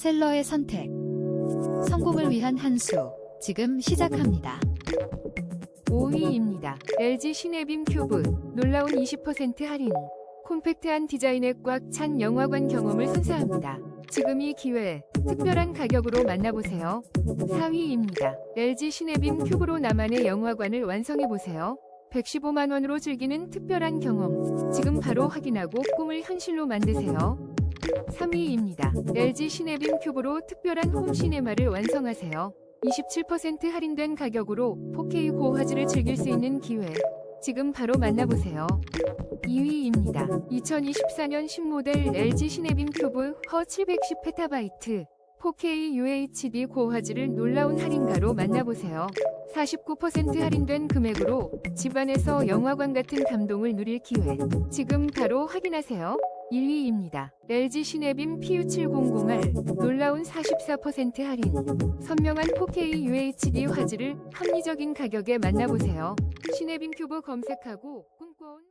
셀러의 선택. 성공을 위한 한 수. 지금 시작합니다. 5위입니다. LG 시네빔 큐브 놀라운 20% 할인. 콤팩트한 디자인에 꽉 찬 영화관 경험을 선사합니다. 지금이 기회. 특별한 가격으로 만나보세요. 4위입니다. LG 시네빔 큐브로 나만의 영화관을 완성해보세요. 115만 원으로 즐기는 특별한 경험. 지금 바로 확인하고 꿈을 현실로 만드세요. 3위입니다. LG 시네빔 큐브로 특별한 홈 시네마를 완성하세요. 27% 할인된 가격으로 4K 고화질을 즐길 수 있는 기회. 지금 바로 만나보세요. 2위입니다. 2024년 신모델 LG 시네빔 큐브 허 710페타바이트 4K UHD 고화질을 놀라운 할인가로 만나보세요. 49% 할인된 금액으로 집안에서 영화관 같은 감동을 누릴 기회. 지금 바로 확인하세요. 1위입니다. LG 시네빔 PU700R 놀라운 44% 할인. 선명한 4K UHD 화질을 합리적인 가격에 만나보세요. 시네빔 큐브 검색하고 꿈꿔온